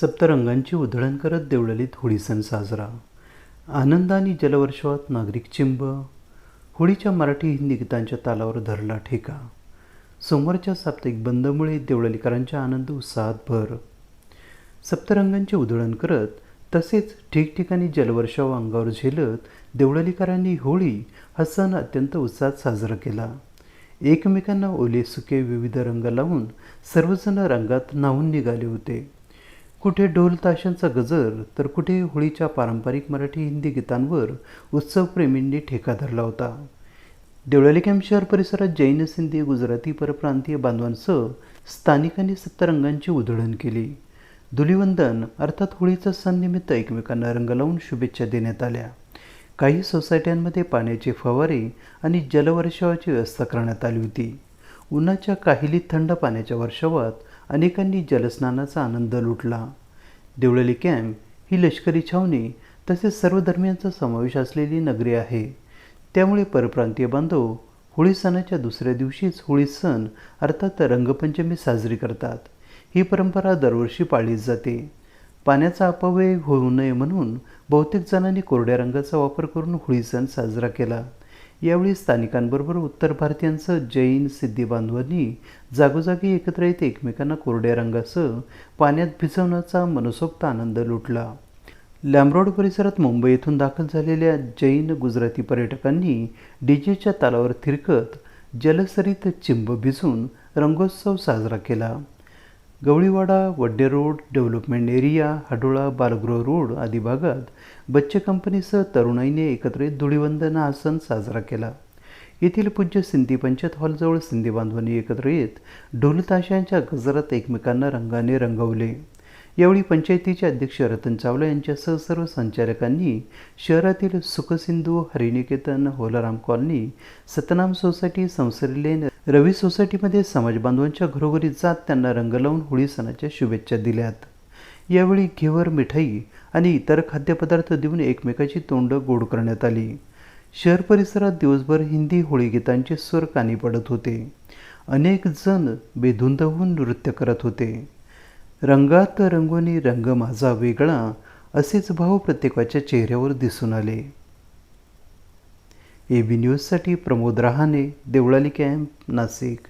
सप्तरंगांची उधळण करत देवळलीत होळी सण साजरा. आनंदाने आणि जलवर्षावात नागरिक चिंब होळीच्या मराठी हिंदी गीतांच्या तालावर धरला ठेका. सोमवारच्या साप्ताहिक बंदमुळे देवळलीकरांच्या आनंद उत्साहात भर. सप्तरंगांचे उधळण करत तसेच ठिकठिकाणी जलवर्षाव अंगावर झेलत देवळलीकरांनी होळी हा सण अत्यंत उत्साहात साजरा केला. एकमेकांना ओले सुके विविध रंग लावून सर्वजण रंगात न्हावून निघाले होते. कुठे ढोलताशांचा गजर तर कुठे होळीच्या पारंपरिक मराठी हिंदी गीतांवर उत्सवप्रेमींनी ठेका धरला होता. देवळाली कॅम्प शहर परिसरात जैन सिंधी गुजराती परप्रांतीय बांधवांसह स्थानिकांनी सप्तरंगांची उधळण केली. धुलिवंदन अर्थात होळीचा सण निमित्त एकमेकांना रंग लावून शुभेच्छा देण्यात आल्या. काही सोसायट्यांमध्ये पाण्याचे फवारे आणि जलवर्षावाची व्यवस्था करण्यात आली होती. उन्हाच्या काहीली थंड पाण्याच्या वर्षावात अनेकांनी जलस्नानाचा आनंद लुटला. देवळली कॅम्प ही लष्करी छावणी तसेच सर्व धर्मियांचा समावेश असलेली नगरी आहे. त्यामुळे परप्रांतीय बांधव होळी सणाच्या दुसऱ्या दिवशीच होळी सण अर्थात रंगपंचमी साजरी करतात. ही परंपरा दरवर्षी पाळली जाते. पाण्याचा अपव्यय होऊ नये म्हणून बहुतेक जणांनी कोरड्या रंगाचा वापर करून होळी सण साजरा केला. यावेळी स्थानिकांबरोबर उत्तर भारतीयांसह जैन सिद्धी बांधवांनी जागोजागी एकत्र येत एकमेकांना कोरड्या रंगासह पाण्यात भिजवण्याचा मनसोक्त आनंद लुटला. लॅमरोड परिसरात मुंबई येथून दाखल झालेल्या जैन गुजराती पर्यटकांनी डीजेच्या तालावर थिरकत जलसरीत चिंब भिजून रंगोत्सव साजरा केला. Gawaliwada Wadde road development area Hadola बालगृह road आदी भागात बच्चे कंपनीसह तरुणाईने एकत्रित धुळीवंदना आसन हा सण साजरा केला. येथील पूज्य सिंधी पंचायत हॉलजवळ सिंधी बांधवांनी एकत्र येत ढोलताशांच्या गजरात एकमेकांना रंगाने रंगवले. यावेळी पंचायतीचे अध्यक्ष रतन चावला यांच्यासह सर्व संचालकांनी शहरातील Sukhsindhu Hariniketan Holaram colony Satnam society Sansari lane Ravi सोसायटीमध्ये समाज बांधवांच्या घरोघरी जात त्यांना रंग लावून होळी सणाच्या शुभेच्छा दिल्यात. यावेळी घेवर मिठाई आणि इतर खाद्यपदार्थ देऊन एकमेकाची तोंड गोड करण्यात आली. शहर परिसरात दिवसभर हिंदी होळी गीतांचे स्वर कानी पडत होते. अनेक जण बेधुंद होऊन नृत्य करत होते. रंगात रंगोनी रंग माझा वेगळा असेच भाव प्रत्येकाच्या चेहऱ्यावर दिसून आले. ए बी न्यूजसाठी प्रमोद रहाणे देवळाली कॅम्प नाशिक.